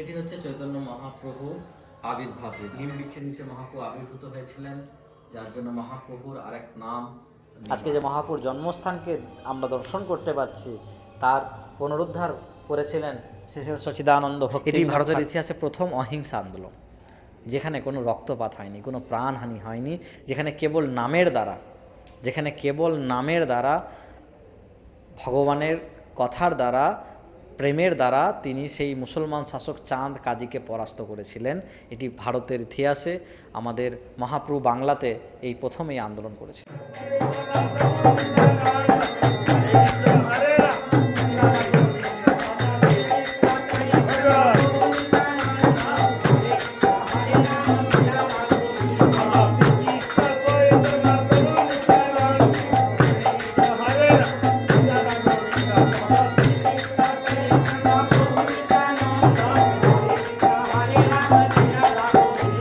এটি হচ্ছে চৈতন্য মহাপ্রভু আবির্ভাব। নিম বৃক্ষের নিচে মহাপ্রভু আবির্ভূত হয়েছিলেন যার জন্য মহাপ্রভুর আরেক নাম আজকে যে মহাপুর জন্মস্থানকে আমরা দর্শন করতে পারছি তার পুনরুদ্ধার করেছিলেন সচিদানন্দ এটি ভারতের ইতিহাসে প্রথম অহিংসা আন্দোলন যেখানে কোনো রক্তপাত হয়নি কোনো প্রাণহানি হয়নি যেখানে কেবল নামের দ্বারা যেখানে কেবল নামের দ্বারা ভগবানের কথার দ্বারা প্রেমের দ্বারা তিনি সেই মুসলমান শাসক চাঁদ কাজীকে পরাস্ত করেছিলেন। এটি ভারতের ইতিহাসে আমাদের মহাপ্রু বাংলাতে এই প্রথম এই আন্দোলন করেছিলেন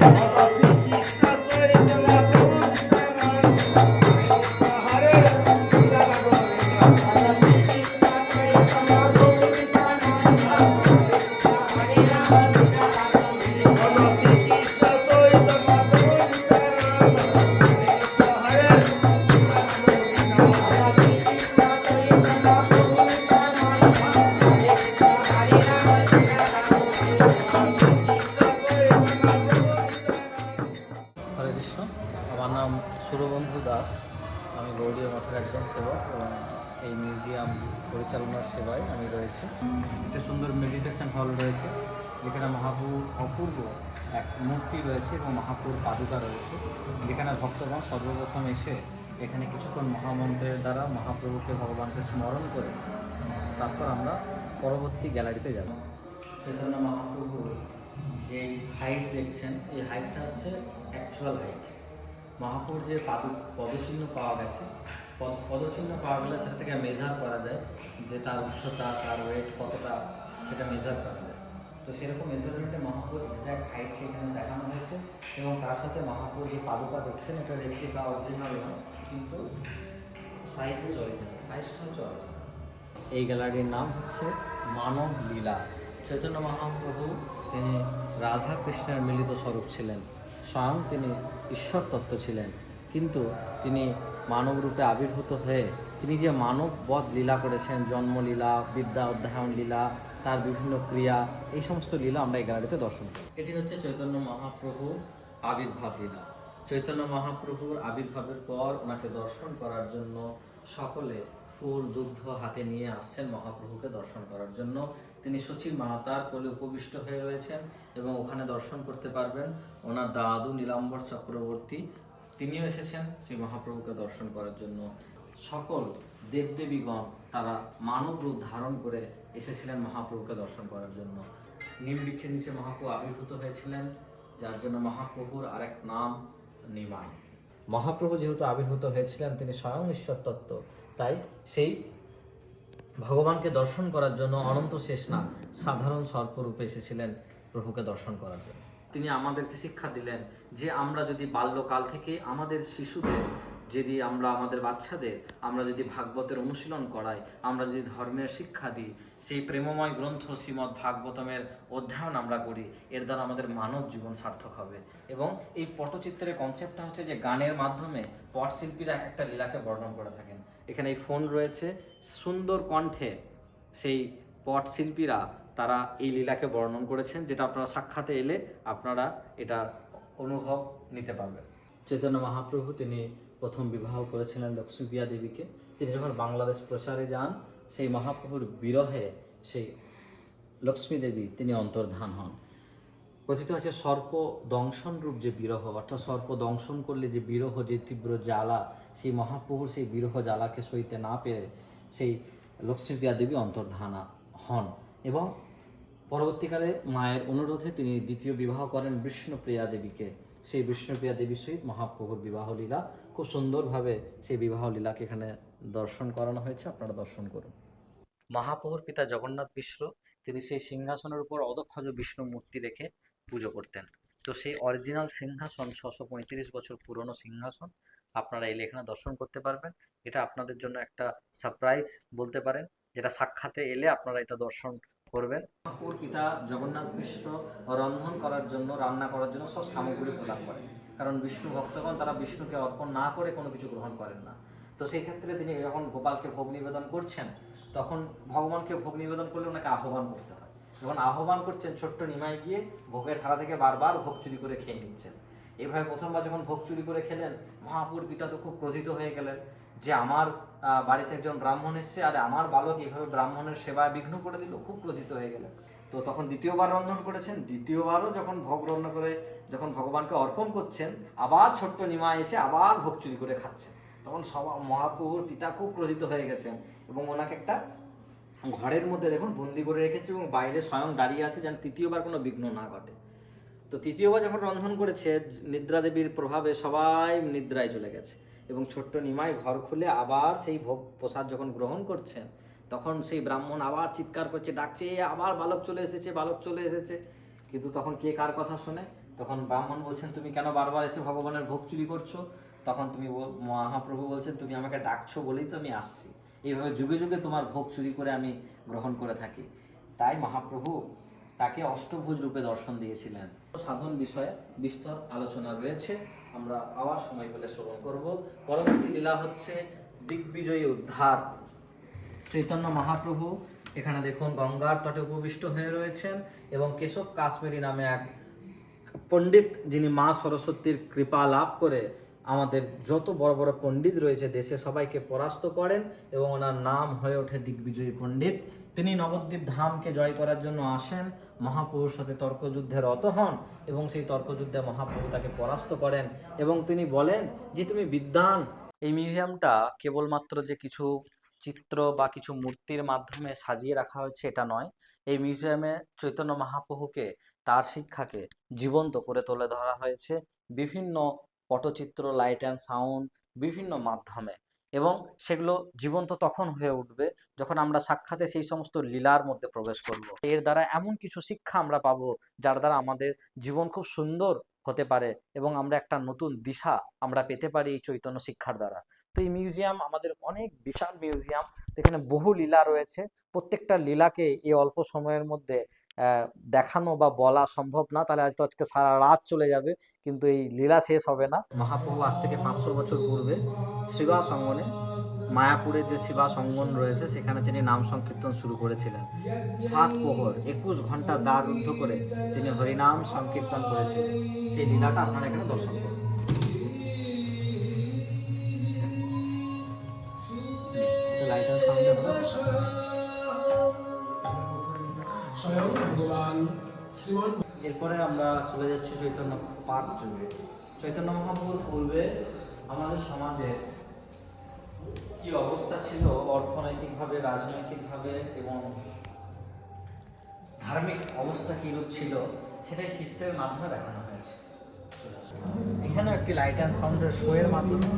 Obrigado. হরে কৃষ্ণ। আমার নাম সুরবন্ধু দাস। আমি গৌরীয় মঠের একজন সেবক এবং এই মিউজিয়াম পরিচালনার সেবায় আমি রয়েছি। একটা সুন্দর মেডিটেশন হল রয়েছে। যেখানে মহাপুর অপূর্ব এক মূর্তি রয়েছে এবং মহাপুর পাদুকা রয়েছে। যেখানে ভক্তগণ সর্বপ্রথম এসে এখানে কিছুক্ষণ মহামন্ত্রের দ্বারা মহাপ্রভুকে ভগবানকে স্মরণ করে তারপর আমরা পরবর্তী গ্যালারিতে যাব। চৈতন্য মহাপ্রভুর যে হাইট দেখছেন, এই হাইটটা হচ্ছে অ্যাকচুয়াল হাইট মহাপুর যে পাদ পদচিহ্ন পাওয়া গেছে, পদ- পদচিহ্ন পাওয়া গেলে সেটা থেকে মেজার করা যায়, যে তার উচ্চতা, তার ওয়েট কতটা, সেটা মেজার করা যায়। তো সেরকম মেজারমেন্টে মহাপুর এক্স্যাক্ট হাইটকে এখানে দেখানো হয়েছে এবং তার সাথে মহাপুর এই পাদুকা দেখছেন, এটা রেপ্লিকা অরিজিনাল নয়, কিন্তু সাইজ ইজ অরিজিনাল সাইজটা হচ্ছে অরিজিনাল এই গ্যালারির নাম হচ্ছে মানব লীলা। চৈতন্য মহাপ্রভু, তিনি রাধা কৃষ্ণের মিলিত স্বরূপ ছিলেন। স্বয়ং তিনি ঈশ্বর তত্ত্ব ছিলেন। কিন্তু তিনি মানব রূপে আবির্ভূত হয়ে, তিনি যে মানব বধ লীলা করেছেন, জন্মলীলা, বিদ্যা অধ্যায়ন লীলা, তার বিভিন্ন ক্রিয়া, এই সমস্ত লীলা আমরা এই গ্যালারিতে দর্শন করি এটি হচ্ছে চৈতন্য মহাপ্রভু আবির্ভাব লীলা। চৈতন্য মহাপ্রভুর আবির্ভাবের পর ওনাকে দর্শন করার জন্য সকলে ফুল দুগ্ধ হাতে নিয়ে আসছেন মহাপ্রভুকে দর্শন করার জন্য। তিনি সচিব মাতার কোলে উপবিষ্ট হয়ে রয়েছেন এবং ওখানে দর্শন করতে পারবেন। ওনার দাদু নীলাম্বর চক্রবর্তী, তিনিও এসেছেন শ্রী মহাপ্রভুকে দর্শন করার জন্য। সকল দেবদেবীগণ তারা মানব রূপ ধারণ করে এসেছিলেন মহাপ্রভুকে দর্শন করার জন্য। নিম বৃক্ষের নিচে মহাপ্রভু আবির্ভূত হয়েছিলেন, যার জন্য মহাপ্রভুর আরেক নাম নিমাই। মহাপ্রভু যেহেতু আবির্ভূত হয়েছিলেন, তিনি স্বয়ং ঈশ্বর তত্ত্ব তাই সেই ভগবানকে দর্শন করার জন্য অনন্ত শেষ না, সাধারণ সর্পরূপে এসেছিলেন প্রভুকে দর্শন করার জন্য। তিনি আমাদেরকে শিক্ষা দিলেন যে আমরা যদি বাল্যকাল থেকে আমাদের শিশুদের যদি আমরা আমাদের বাচ্চাদের, আমরা যদি ভাগবতের অনুশীলন করাই, আমরা যদি ধর্মের শিক্ষা দিই, সেই প্রেমময় গ্রন্থ শ্রীমদ্ ভাগবতমের অধ্যয়ন আমরা করি, এর দ্বারা আমাদের মানব জীবন সার্থক হবে। এবং এই পটচিত্রের কনসেপ্টটা হচ্ছে যে গানের মাধ্যমে পটশিল্পীরা এক একটা লীলাকে বর্ণন করে থাকেন। এখানে এই ফোন রয়েছে। সুন্দর কণ্ঠে সেই পটশিল্পীরা তারা এই লীলাকে বর্ণন করেছেন, যেটা আপনারা সাক্ষাতে এলে আপনারা এটা অনুভব নিতে পারবেন। চৈতন্য মহাপ্রভু তিনি প্রথম বিবাহ করেছিলেন লক্ষ্মীপ্রিয়া দেবীকে। তিনি যখন বাংলাদেশ প্রচারে যান, সেই মহাপ্রভুর বিরহে সেই লক্ষ্মী দেবী তিনি অন্তর্ধান হন। কথিত আছে সর্প দংশন রূপ যে বিরহ, অর্থাৎ সর্প দংশন করলে যে বিরহ, যে তীব্র জ্বালা, সেই মহাপ্রভুর সেই বিরহ জ্বালাকে সইতে না পেরে সেই লক্ষ্মীপ্রিয়া দেবী অন্তর্ধানা হন। এবং পরবর্তীকালে মায়ের অনুরোধে তিনি দ্বিতীয় বিবাহ করেন বিষ্ণুপ্রিয়া দেবীকে। সেই বিষ্ণুপ্রিয়া দেবীর সহিত মহাপ্রভুর বিবাহ লীলা খুব সুন্দরভাবে সেই বিবাহ লীলাকে এখানে দর্শন করানো হয়েছে, আপনারা দর্শন করুন। মহাপ্রভুর পিতা জগন্নাথ মিশ্র তিনি সেই সিংহাসনের উপর অদক্ষজ বিষ্ণু মূর্তি রেখে পুজো করতেন। তো সেই অরিজিনাল সিংহাসন ছশো পঁয়ত্রিশ বছর পুরনো সিংহাসন, আপনারা এলে এখানে দর্শন করতে পারবেন। এটা আপনাদের জন্য একটা সারপ্রাইজ বলতে পারেন, যেটা সাক্ষাতে এলে আপনারা এটা দর্শন করবেন। পিতা জগন্নাথ মিশ্র রন্ধন করার জন্য, রান্না করার জন্য সব সামগ্রী প্রদান করেন। কারণ বিষ্ণু ভক্তগণ, তারা বিষ্ণুকে অর্পণ না করে কোনো কিছু গ্রহণ করেন না। তো সেই ক্ষেত্রে তিনি যখন গোপালকে ভোগ নিবেদন করছেন, তখন ভগবানকে ভোগ নিবেদন করলে ওনাকে আহ্বান করতে হয়। যখন আহ্বান করছেন, ছোট্ট নিমাই গিয়ে ভোগের থালা থেকে বারবার ভোগ চুরি করে খেয়ে নিচ্ছেন। এভাবে প্রথমবার যখন ভোগ চুরি করে খেলেন, মহাপুর পিতা তো খুব ক্রোধিত হয়ে গেলেন যে, আমার বাড়িতে একজন ব্রাহ্মণ এসছে আর আমার বালক এইভাবে ব্রাহ্মণের সেবায় বিঘ্ন করে দিল। খুব ক্রোধিত হয়ে গেলেন। তো তখন দ্বিতীয়বার রন্ধন করেছেন, দ্বিতীয়বারও যখন ভোগ রন্ধন করে, যখন ভগবানকে অর্পণ করছেন, আবার ছোট্ট নিমা এসে আবার ভোগ চুরি করে খাচ্ছেন। তখন সব, মহাপ্রভুর পিতা খুব ক্রোধিত হয়ে গেছেন এবং ওনাকে একটা ঘরের মধ্যে দেখুন বন্দি করে রেখেছে এবং বাইরে স্বয়ং দাঁড়িয়ে আছে যেন তৃতীয়বার কোনো বিঘ্ন না ঘটে। তো তৃতীয়বার যখন রন্ধন করেছে, নিদ্রা দেবীর প্রভাবে সবাই নিদ্রায় চলে গেছে এবং ছোট্ট নিমাই ঘর খুলে আবার সেই ভোগ প্রসাদ যখন গ্রহণ করছেন তখন সেই ব্রাহ্মণ আবার চিৎকার করছে ডাকছে "এ, আবার বালক চলে এসেছে বালক চলে এসেছে। কিন্তু তখন কে কার কথা শুনে? তখন ব্রাহ্মণ বলছেন তুমি কেন বারবার এসে ভগবানের ভোগ চুরি করছ? তখন তুমি মহাপ্রভু বলছেন তুমি আমাকে ডাকছো বলেই তো আমি আসছি। এইভাবে যুগে যুগে তোমার ভোগ চুরি করে আমি গ্রহণ করে থাকি। তাই মহাপ্রভু তাকে অষ্টভুজ রূপে দর্শন দিয়েছিলেন। সাধন বিষয়ে বিস্তর আলোচনা রয়েছে। আমরা আবার সময় পেলে শ্রবণ করব। পরবর্তী লীলা হচ্ছে দিগ্বিজয়ী উদ্ধার। চৈতন্য মহাপ্রভু, এখানে দেখুন গঙ্গার তটে উপবিষ্ট হয়ে রয়েছেন এবং কেশব কাশ্মীরি নামে এক পণ্ডিত যিনি মা সরস্বতীর কৃপা লাভ করে আমাদের যত বড় বড় পণ্ডিত রয়েছে, দেশে সবাইকে পরাস্ত করেন এবং ওনার নাম হয়ে ওঠে দিগ্বিজয়ী পণ্ডিত। তিনি নবদ্বীপ ধামকে জয় করার জন্য আসেন, মহাপ্রভুর সাথে তর্কযুদ্ধে রত হন এবং সেই তর্কযুদ্ধে মহাপ্রভু তাকে পরাস্ত করেন এবং তিনি বলেন যে, তুমি বিদ্বান। এই মিউজিয়ামটা কেবলমাত্র যে কিছু চিত্র বা কিছু মূর্তির মাধ্যমে সাজিয়ে রাখা হয়েছে, এটা নয়। এই মিউজিয়ামে চৈতন্য মহাপ্রভুকে তার শিক্ষাকে জীবন্ত করে তুলে ধরা হয়েছে বিভিন্ন পটচিত্র লাইট অ্যান্ড সাউন্ড বিভিন্ন মাধ্যমে। এবং সেগুলো জীবন্ত তখন হয়ে উঠবে যখন আমরা সাক্ষাতে সেই সমস্ত লীলার মধ্যে প্রবেশ করব। এর দ্বারা এমন কিছু শিক্ষা আমরা পাবো যার দ্বারা আমাদের জীবন খুব সুন্দর হতে পারে এবং আমরা একটা নতুন দিশা আমরা পেতে পারি এই চৈতন্য শিক্ষার দ্বারা। তো এই মিউজিয়াম, আমাদের অনেক বিশাল মিউজিয়াম, এখানে বহু লীলা রয়েছে। প্রত্যেকটা লীলাকে এই অল্প সময়ের মধ্যে দেখানো বা বলা সম্ভব না। তাহলে হয়তো আজকে সারা রাত চলে যাবে, কিন্তু এই লীলা শেষ হবে না। মহাপ্রভু আজ থেকে পাঁচশো বছর পূর্বে শিবা সঙ্গনে, মায়াপুরে যে শিবা সঙ্গন রয়েছে, সেখানে তিনি নাম সংকীর্তন শুরু করেছিলেন। সাত প্রহর একুশ ঘণ্টা দ্বার রুদ্ধ করে তিনি হরিনাম সংকীর্তন করেছিলেন। সেই লীলাটা আপনারা এখানে দর্শন করুন। এরপরে আমরা চলে যাচ্ছি চৈতন্য পাক যুগে। চৈতন্য মহাপ্রভুর পূর্বে আমাদের সমাজে কি অবস্থা ছিল অর্থনৈতিকভাবে, রাজনৈতিকভাবে এবং ধার্মিক অবস্থা কিরূপ ছিল, সেটাই চিত্রের মাধ্যমে দেখানো হয়েছে। এখানে একটি লাইট অ্যান্ড সাউন্ডের শো এর মাধ্যমে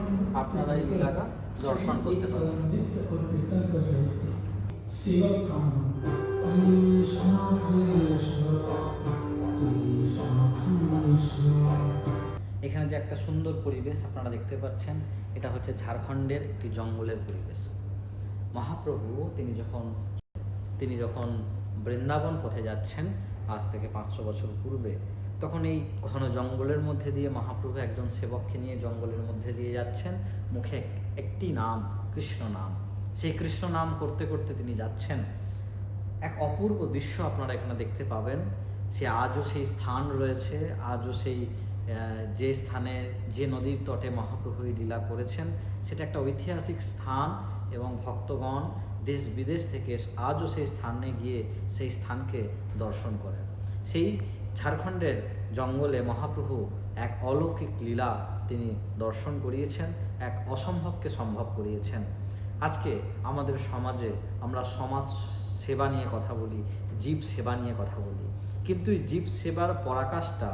আপনারা এই লীলাটা দর্শন করতে এখানে যে একটা সুন্দর পরিবেশ আপনারা দেখতে পাচ্ছেন, এটা হচ্ছে ঝাড়খণ্ডের একটি জঙ্গলের পরিবেশ। মহাপ্রভু তিনি যখন তিনি যখন বৃন্দাবন পথে যাচ্ছেন, আজ থেকে পাঁচশো বছর পূর্বে তখন এই ঘন জঙ্গলের মধ্যে দিয়ে মহাপ্রভু একজন সেবককে নিয়ে জঙ্গলের মধ্যে দিয়ে যাচ্ছেন। মুখে একটি নাম, কৃষ্ণ নাম। সেই কৃষ্ণ নাম করতে করতে তিনি যাচ্ছেন। এক অপূর্ব দৃশ্য আপনারা এখানে দেখতে পাবেন। সে আজও সেই স্থান রয়েছে, আজও সেই যে স্থানে, যে নদীর তটে মহাপ্রভু লীলা করেছেন, সেটা একটা ঐতিহাসিক স্থান এবং ভক্তগণ দেশ বিদেশ থেকে আজও সেই স্থানে গিয়ে সেই স্থানকে দর্শন করেন। সেই ঝাড়খণ্ডের জঙ্গলে মহাপ্রভু এক অলৌকিক লীলা তিনি দর্শন করিয়েছেন, এক অসম্ভবকে সম্ভব করিয়েছেন। আজকে আমাদের সমাজে আমরা সমাজ সেবা নিয়ে কথা বলি, জীব সেবা নিয়ে কথা বলি। কিন্তু জীব সেবার পরাকাশটা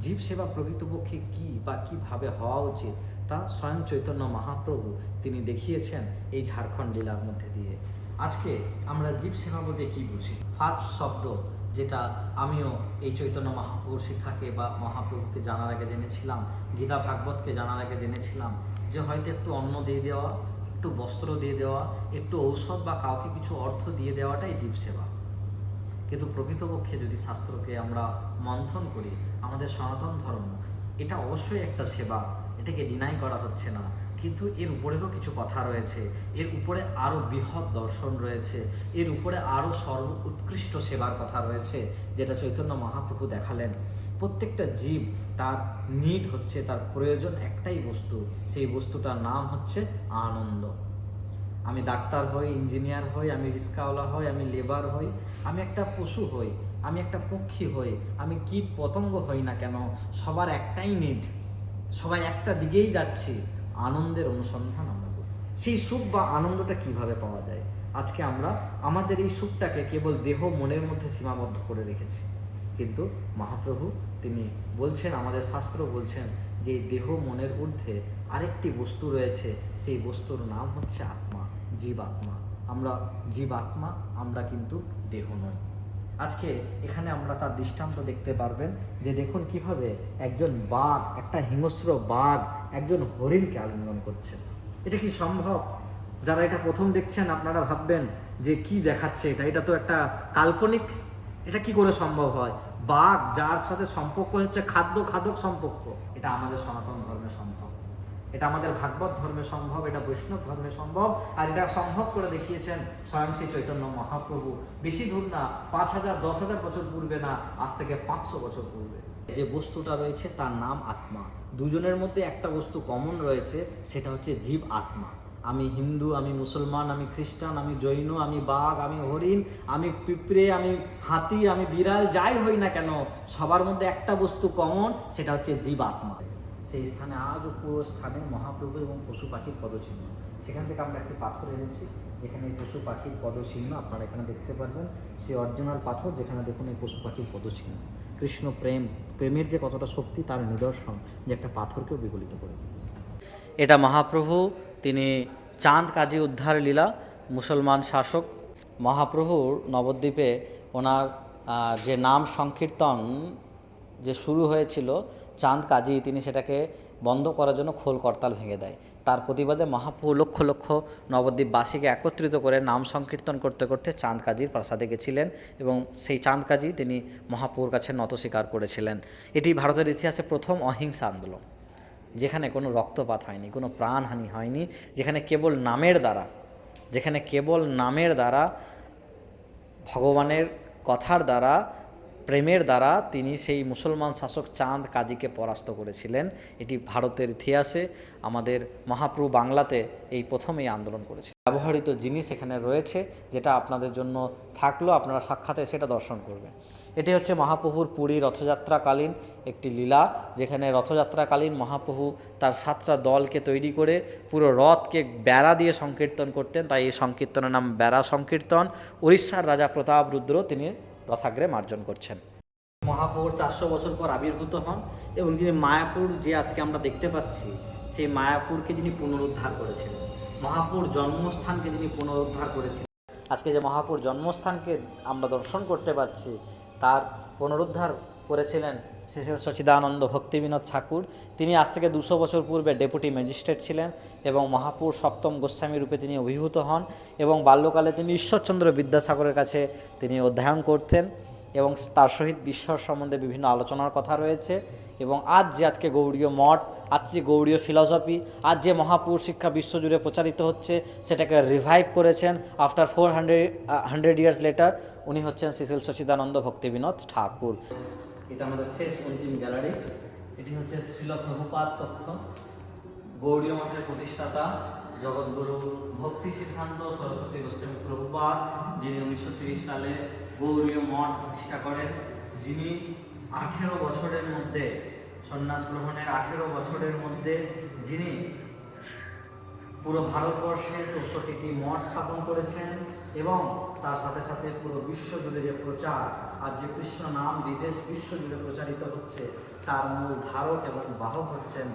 জীব সেবা প্রকৃতপক্ষে কি বা কীভাবে হওয়া উচিত, তা স্বয়ং চৈতন্য মহাপ্রভু তিনি দেখিয়েছেন এই ঝাড়খণ্ড লীলার মধ্যে দিয়ে। আজকে আমরা জীব সেবা বলতে কি বুঝি? ফার্স্ট শব্দ যেটা আমিও এই চৈতন্য মহাপ্রভুর শিক্ষাকে বা মহাপ্রভুকে জানার আগে জেনেছিলাম, গীতা ভাগবতকে জানার আগে জেনেছিলাম, যে হয়তো একটু অন্ন দিয়ে দেওয়া, একটু বস্ত্র দিয়ে দেওয়া, একটু ঔষধ বা কাউকে কিছু অর্থ দিয়ে দেওয়াটাই জীব সেবা। কিন্তু প্রকৃতপক্ষে যদি শাস্ত্রকে আমরা মন্থন করি, আমাদের সনাতন ধর্ম, এটা অবশ্যই একটা সেবা, এটাকে ডিনাই করা হচ্ছে না। কিন্তু এর উপরেরও কিছু কথা রয়েছে। এর উপরে আরও বৃহৎ দর্শন রয়েছে। এর উপরে আরও সর্ব উৎকৃষ্ট সেবার কথা রয়েছে, যেটা চৈতন্য মহাপ্রভু দেখালেন। প্রত্যেকটা জীব তার নিড হচ্ছে, তার প্রয়োজন একটাই বস্তু। সেই বস্তুটার নাম হচ্ছে আনন্দ। আমি ডাক্তার হই, ইঞ্জিনিয়ার হই, আমি রিক্সাওয়ালা হই, আমি লেবার হই, আমি একটা পশু হই, আমি একটা পক্ষী হই, আমি কীট পতঙ্গ হই না কেন? সবার একটাই নিড সবাই একটা দিকেই যাচ্ছি। আনন্দের অনুসন্ধান আমরা করি। সেই সুখ বা আনন্দটা কীভাবে পাওয়া যায়? আজকে আমরা আমাদের এই সুখটাকে কেবল দেহ মনের মধ্যে সীমাবদ্ধ করে রেখেছি। কিন্তু মহাপ্রভু তিনি বলছেন, আমাদের শাস্ত্র বলছেন যে দেহ মনের ঊর্ধ্বে আরেকটি বস্তু রয়েছে, সেই বস্তুর নাম হচ্ছে আত্মা, জীবাত্মা। আমরা জীবাত্মা, আমরা কিন্তু দেহ নই। আজকে এখানে আমরা তার দৃষ্টান্ত দেখতে পারবেন যে দেখুন কীভাবে একজন বাঘ, একটা হিংস্র বাঘ একজন হরিণকে আলিঙ্গন করছেন। এটা কি সম্ভব? যারা এটা প্রথম দেখছেন, আপনারা ভাববেন যে কি দেখাচ্ছে এটা। এটা তো একটা কাল্পনিক। এটা কি করে সম্ভব হয়? বাঘ, যার সাথে সম্পর্ক হচ্ছে খাদ্য, খাদক সম্পর্ক। এটা আমাদের সনাতন ধর্মের সম্ভব এটা আমাদের ভাগবত ধর্মে সম্ভব, এটা বৈষ্ণব ধর্মে সম্ভব, আর এটা সম্ভব করে দেখিয়েছেন স্বয়ং শ্রী চৈতন্য মহাপ্রভু। বেশি দূর না, পাঁচ হাজার, দশ হাজার বছর পূর্বে না, আজ থেকে পাঁচশো বছর পূর্বে। যে বস্তুটা রয়েছে তার নাম আত্মা। দুজনের মধ্যে একটা বস্তু কমন রয়েছে, সেটা হচ্ছে জীব আত্মা। আমি হিন্দু, আমি মুসলমান, আমি খ্রিস্টান, আমি জৈন, আমি বাঘ, আমি হরিণ, আমি পিঁপড়ে, আমি হাতি, আমি বিড়াল, যাই হই না কেন, সবার মধ্যে একটা বস্তু কমন সেটা হচ্ছে জীব আত্মা। সেই স্থানে আজও পুরো স্থানে মহাপ্রভু এবং পশু পাখির পদচিহ্ন। সেখান থেকে আমরা একটি পাথর এনেছি, যেখানে পশু পাখির পদচিহ্ন আপনারা এখানে দেখতে পারবেন। সেই অরিজিনাল পাথর যেখানে দেখুন এই পশু পাখির পদচিহ্ন। কৃষ্ণ প্রেম, প্রেমের যে কতটা শক্তি তার নিদর্শন যে একটা পাথরকেও বিগলিত করে এটা মহাপ্রভু, তিনি চাঁদ কাজী উদ্ধার লীলা, মুসলমান শাসক। মহাপ্রভুর নবদ্বীপে ওনার যে নাম সংকীর্তন যে শুরু হয়েছিল চাঁদ কাজী, তিনি সেটাকে বন্ধ করার জন্য খোল করতাল ভেঙে দেয়। তার প্রতিবাদে মহাপ্রভু লক্ষ লক্ষ নবদ্বীপবাসীকে একত্রিত করে নাম সংকীর্তন করতে করতে চাঁদ কাজীর প্রাসাদে গেছিলেন এবং সেই চাঁদ কাজী তিনি মহাপ্রভুর কাছে নত স্বীকার করেছিলেন। এটি ভারতের ইতিহাসে প্রথম অহিংসা আন্দোলন, যেখানে কোনো রক্তপাত হয়নি, কোনো প্রাণহানি হয়নি, যেখানে কেবল নামের দ্বারা, যেখানে কেবল নামের দ্বারা, ভগবানের কথার দ্বারা প্রেমের দ্বারা তিনি সেই মুসলমান শাসক চাঁদ কাজীকে পরাস্ত করেছিলেন। এটি ভারতের ইতিহাসে আমাদের মহাপ্রভু বাংলাতে এই প্রথম এই আন্দোলন করেছে ব্যবহৃত জিনিস এখানে রয়েছে, যেটা আপনাদের জন্য থাকল, আপনারা সাক্ষাতে সেটা দর্শন করবেন। এটি হচ্ছে মহাপ্রভুর পুরী রথযাত্রাকালীন একটি লীলা, যেখানে রথযাত্রাকালীন মহাপ্রভু তার সাতটা দলকে তৈরি করে পুরো রথকে বেড়া দিয়ে সংকীর্তন করতেন। তাই এই সংকীর্তনের নাম বেড়া সংকীর্তন। উড়িষ্যার রাজা প্রতাপ রুদ্র তিনি রথাগ্রে মার্জন করছেন। মহাপ্রভুর চারশো বছর পর আবির্ভূত হন এবং তিনি মায়াপুর যে আজকে আমরা দেখতে পাচ্ছি, সেই মায়াপুরকে তিনি পুনরুদ্ধার করেছেন, মহাপুর জন্মস্থানকে তিনি পুনরুদ্ধার করেছেন। আজকে যে মহাপুর জন্মস্থানকে আমরা দর্শন করতে পারছি, তার পুনরুদ্ধার করেছিলেন শ্রী সচিদানন্দ ভক্তিবিনোদ ঠাকুর। তিনি আজ থেকে দুশো বছর পূর্বে ডেপুটি ম্যাজিস্ট্রেট ছিলেন এবং মহাপুর সপ্তম গোস্বামী রূপে তিনি অভিভূত হন এবং বাল্যকালে তিনি ঈশ্বরচন্দ্র বিদ্যাসাগরের কাছে তিনি অধ্যয়ন করতেন এবং তার সহিত বিশ্বর সম্বন্ধে বিভিন্ন আলোচনার কথা রয়েছে এবং আজ যে আজকে গৌড়ীয় মঠ, আজ যে গৌড়ীয় ফিলসফি, আজ যে মহাপুর শিক্ষা বিশ্বজুড়ে প্রচারিত হচ্ছে, সেটাকে রিভাইভ করেছেন after four hundred hundred years later উনি হচ্ছেন শ্রীশিল সচিদানন্দ ভক্তিবিনোদ ঠাকুর। এটা আমাদের শেষ অন্তিম গ্যালারি। এটি হচ্ছে শ্রীল প্রভুপাত কক্ষ। গৌড়ীয় মঠের প্রতিষ্ঠাতা, জগৎগুরু ভক্তি সিদ্ধান্ত সরস্বতী গোস্বামী প্রভুপাত যিনি উনিশশো তিরিশ সালে গৌড়ীয় মঠ প্রতিষ্ঠা করেন। যিনি আঠেরো বছরের মধ্যে, সন্ন্যাস গ্রহণের আঠেরো বছরের মধ্যে যিনি পুরো ভারতবর্ষে চৌষট্টিটি মঠ স্থাপন করেছেন এবং তার সাথে সাথে পুরো বিশ্ব জুড়ে যে প্রচার আর যে কৃষ্ণ নাম বিদেশ বিশ্ব জুড়ে প্রচারিত হচ্ছে, তার মূল ধারক এবং বাহক হচ্ছেন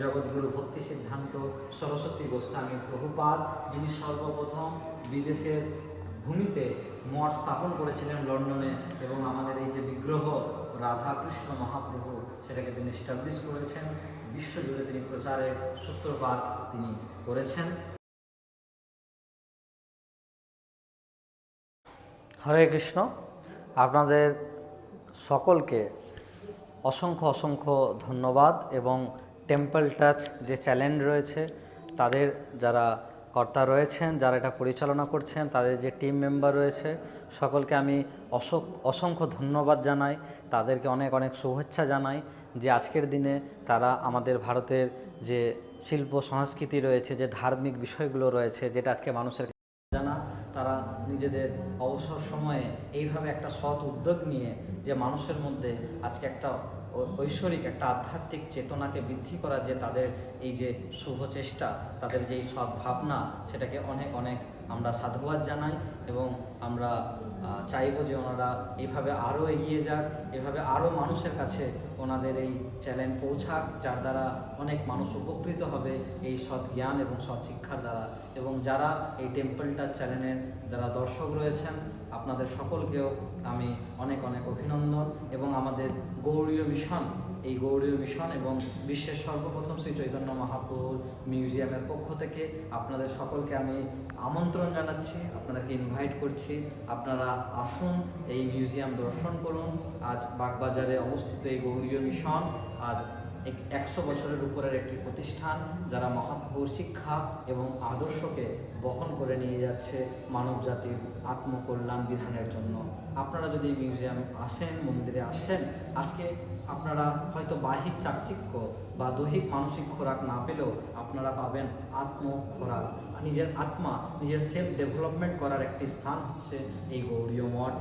জগৎগুরু ভক্তি সিদ্ধান্ত সরস্বতী গোস্বামী প্রভুপাদ, যিনি সর্বপ্রথম বিদেশের ভূমিতে মঠ স্থাপন করেছিলেন লন্ডনে এবং আমাদের এই যে বিগ্রহ রাধা কৃষ্ণ মহাপ্রভু, সেটাকে তিনি এস্টাবলিশ করেছেন। বিশ্বজুড়ে তিনি প্রচারের সূত্রপাত তিনি করেছেন। হরে কৃষ্ণ। আপনাদের সকলকে অসংখ্য অসংখ্য ধন্যবাদ এবং টেম্পল টাচ যে চ্যালেঞ্জ রয়েছে, তাদের যারা কর্তা রয়েছেন, যারা এটা পরিচালনা করছেন, তাদের যে টিম মেম্বার রয়েছে, সকলকে আমি অসংখ্য ধন্যবাদ জানাই। তাদেরকে অনেক অনেক শুভেচ্ছা জানাই যে আজকের দিনে তারা আমাদের ভারতের যে শিল্প সংস্কৃতি রয়েছে, যে ধার্মিক বিষয়গুলো রয়েছে, যেটা আজকে মানুষের তারা নিজেদের অবসর সময়ে এইভাবে একটা সৎ উদ্যোগ নিয়ে যে মানুষের মধ্যে আজকে একটা ঐশ্বরিক একটা আধ্যাত্মিক চেতনাকে বৃদ্ধি করার যে তাদের এই যে শুভ চেষ্টা, তাদের যে সৎ ভাবনা, সেটাকে অনেক অনেক আমরা সাধুবাদ জানাই এবং আমরা চাইব যে ওনারা এভাবে আরও এগিয়ে যাক, এভাবে আরও মানুষের কাছে ওনাদের এই চ্যালেঞ্জ পৌঁছাক, যার দ্বারা অনেক মানুষ উপকৃত হবে এই সৎ জ্ঞান এবং সৎ শিক্ষার দ্বারা এবং যারা এই টেম্পলটা চ্যানেলের যারা দর্শক রয়েছেন আপনাদের সকলকেও আমি অনেক অনেক অভিনন্দন এবং আমাদের গৌরীয় মিশন, এই গৌরীয় মিশন এবং বিশ্বের সর্বপ্রথম শ্রী চৈতন্য মহাপ্রভুর মিউজিয়ামের পক্ষ থেকে আপনাদের সকলকে আমি আমন্ত্রণ জানাচ্ছি, আপনাদেরকে ইনভাইট করছি। আপনারা আসুন, এই মিউজিয়াম দর্শন করুন। আজ বাগবাজারে অবস্থিত এই গৌরীয় মিশন, আজ একশো বছরের উপরের একটি প্রতিষ্ঠান যারা মহাপ্রভুর শিক্ষা এবং আদর্শকে বহন করে নিয়ে যাচ্ছে মানব জাতির আত্মকল্যাণ বিধানের জন্য। আপনারা যদি মিউজিয়াম আসেন, মন্দিরে আসেন, আজকে আপনারা হয়তো বাহিক চাকচিক্য বা দৈহিক মানসিক খোরাক না পেলেও আপনারা পাবেন আত্ম খোরাক। নিজের আত্মা, নিজের সেলফ ডেভেলপমেন্ট করার একটি স্থান হচ্ছে এই গৌরীয় মঠ।